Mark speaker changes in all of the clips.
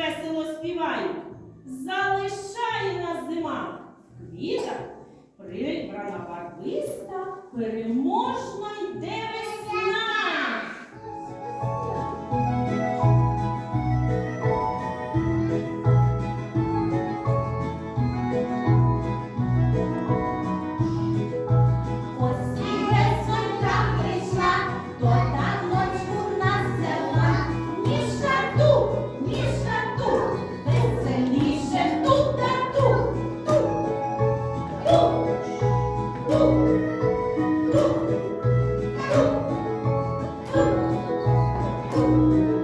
Speaker 1: весело співають. Залишає нас
Speaker 2: зима. Квіта прибрана барвиста, переможна йде весна. Thank you.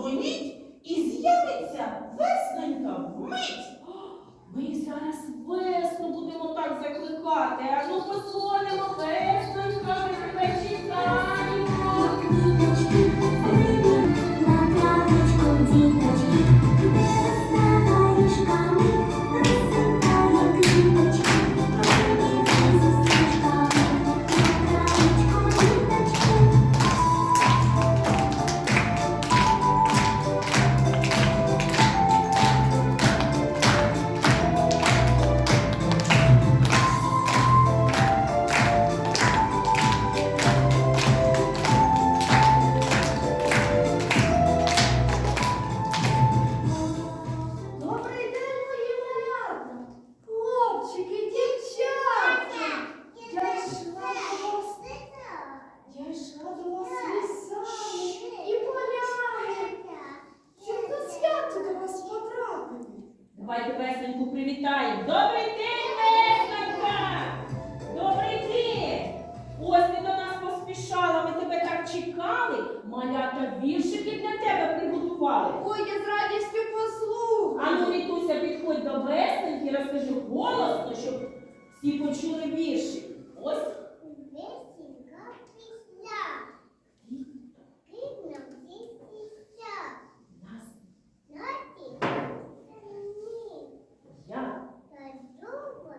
Speaker 2: задзвоніть і з'явиться весненька вмить!
Speaker 3: Ми зараз весну будемо так закликати, а ну послонимо весну. Всі почули вірші. Ось.
Speaker 1: Весінка пісня. Видно всі пісня.
Speaker 3: Нас.
Speaker 1: Ні.
Speaker 3: Я.
Speaker 1: Та довго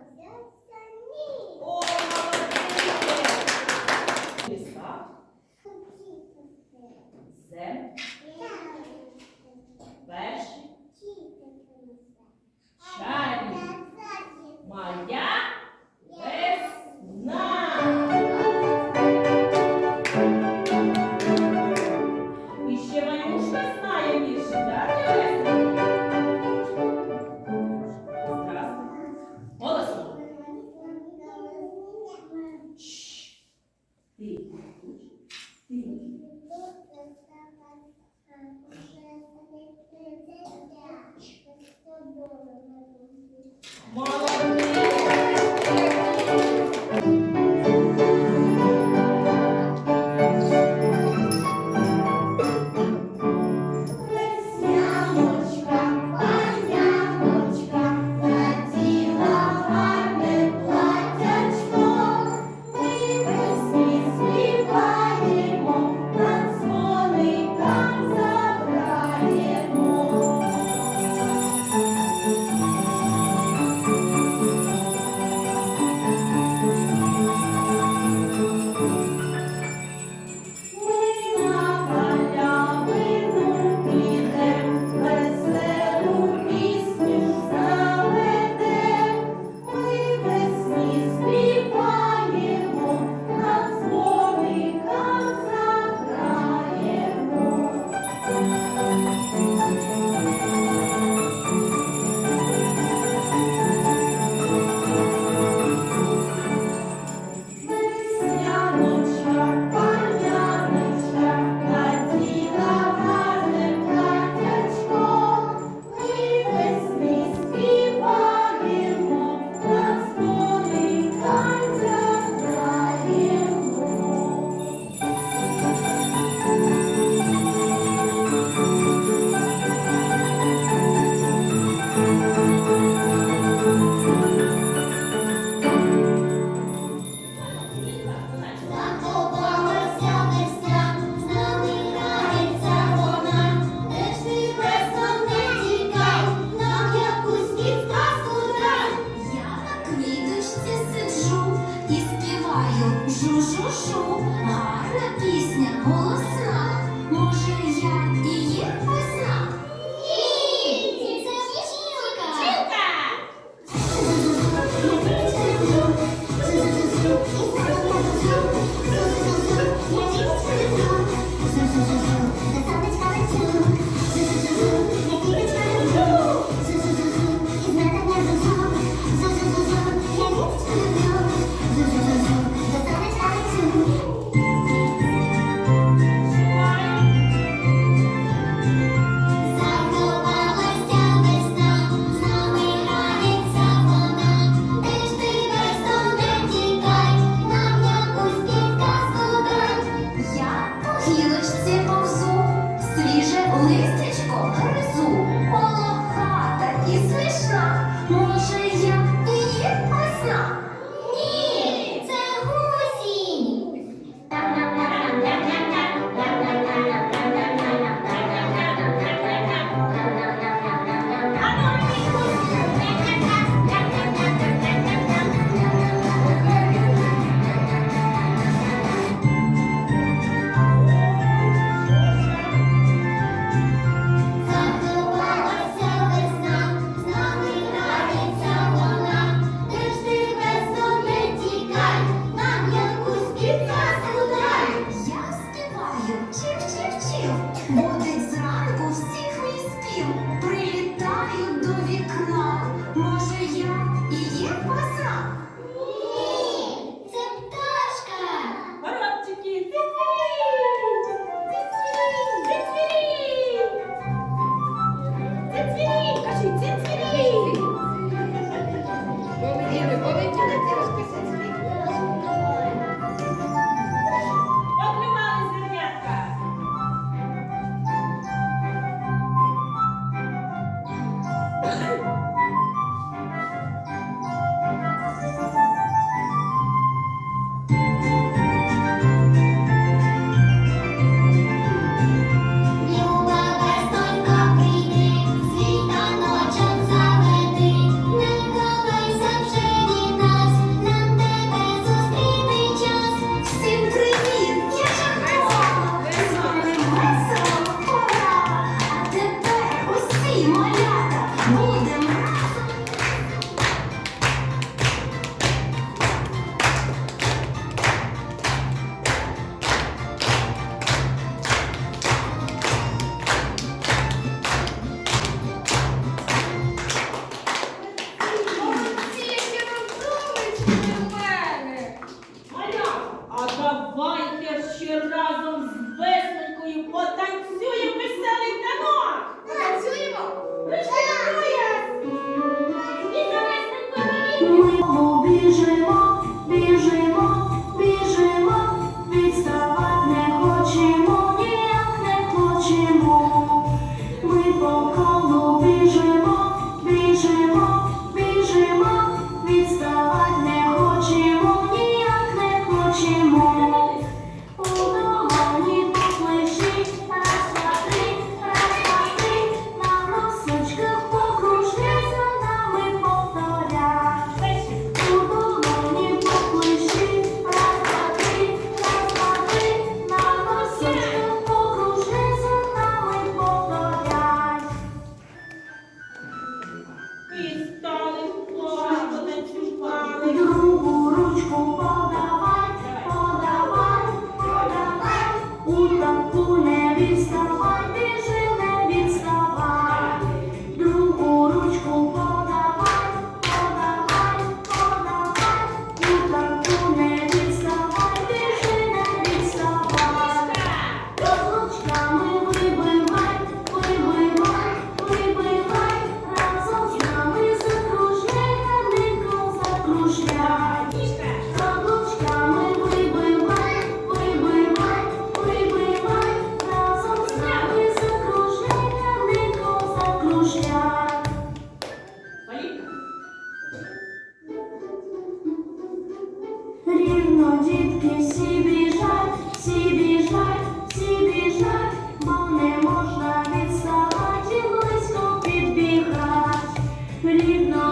Speaker 1: жу-жу-жу. Гарна пісня, голосна. Може, я і є весна?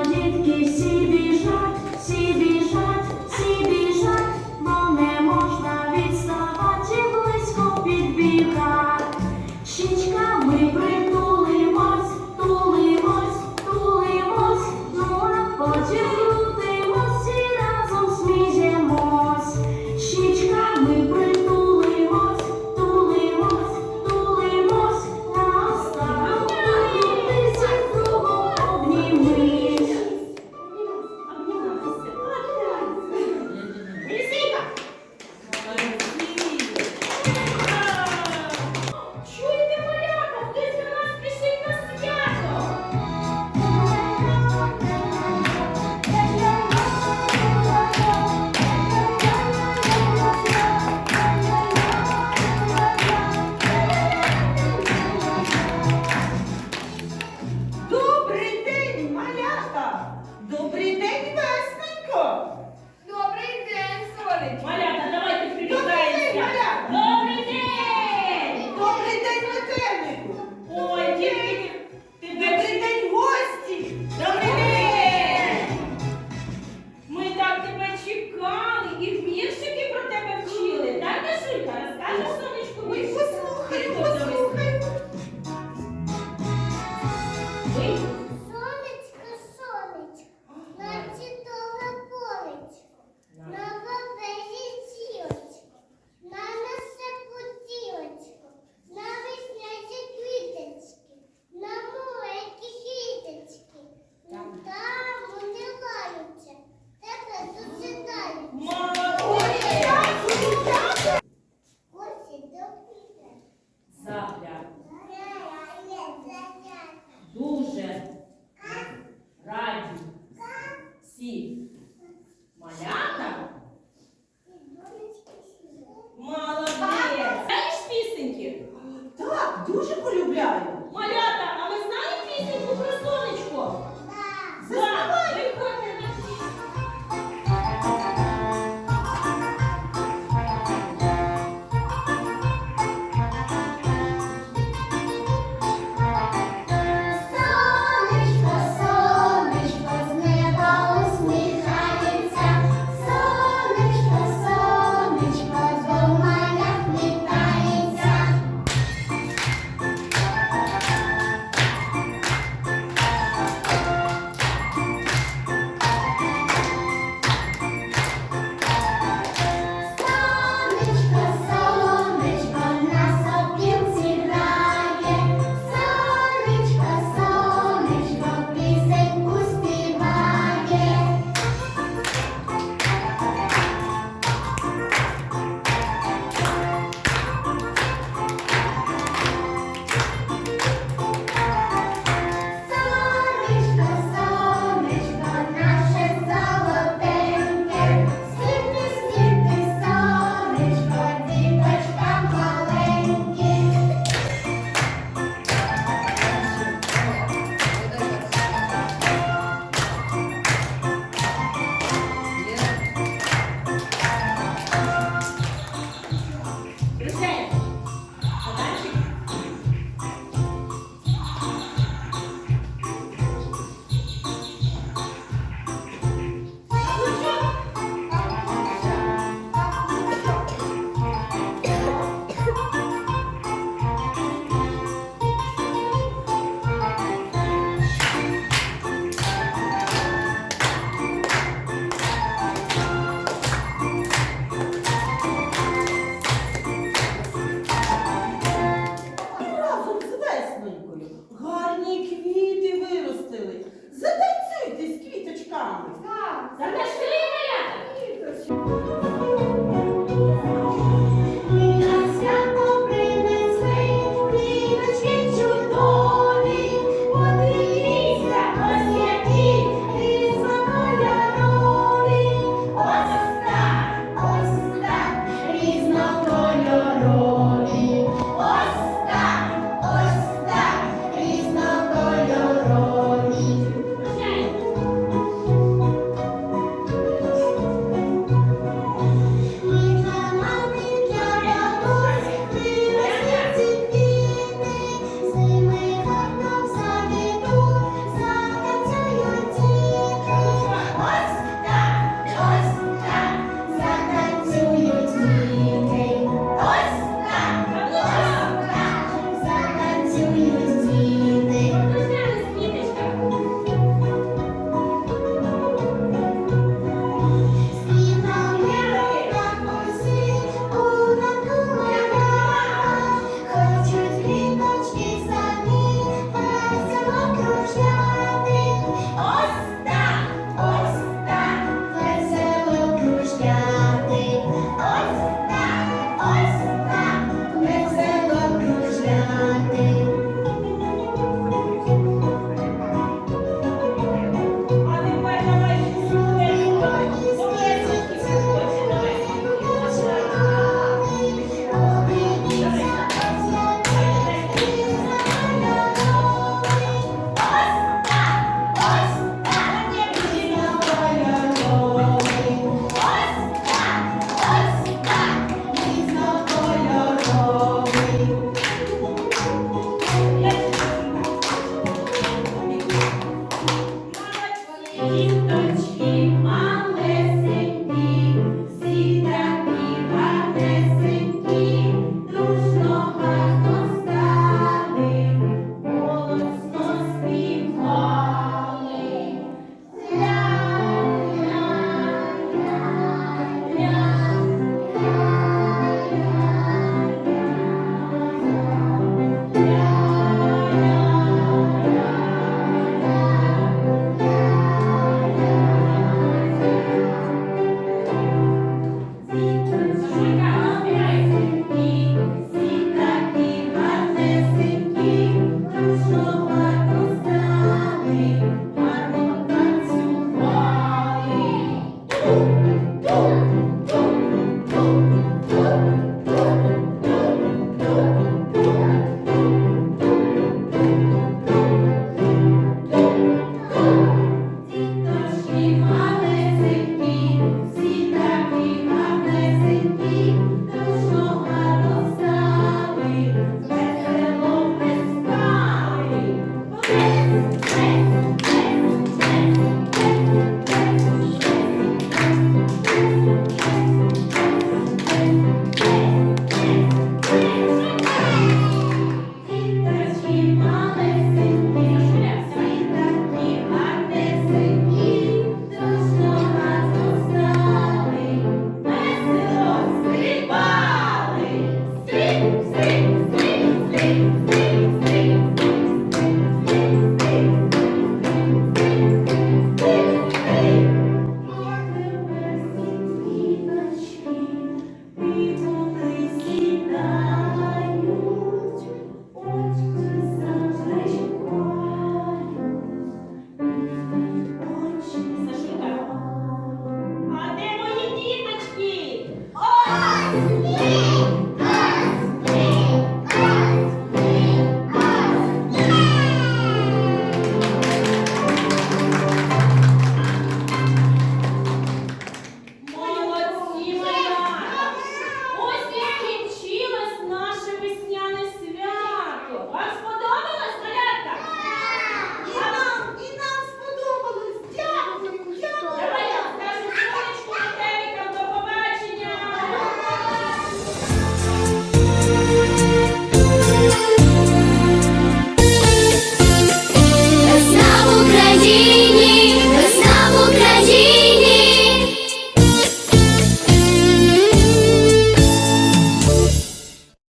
Speaker 2: Дітки всі біжать, всі біжать,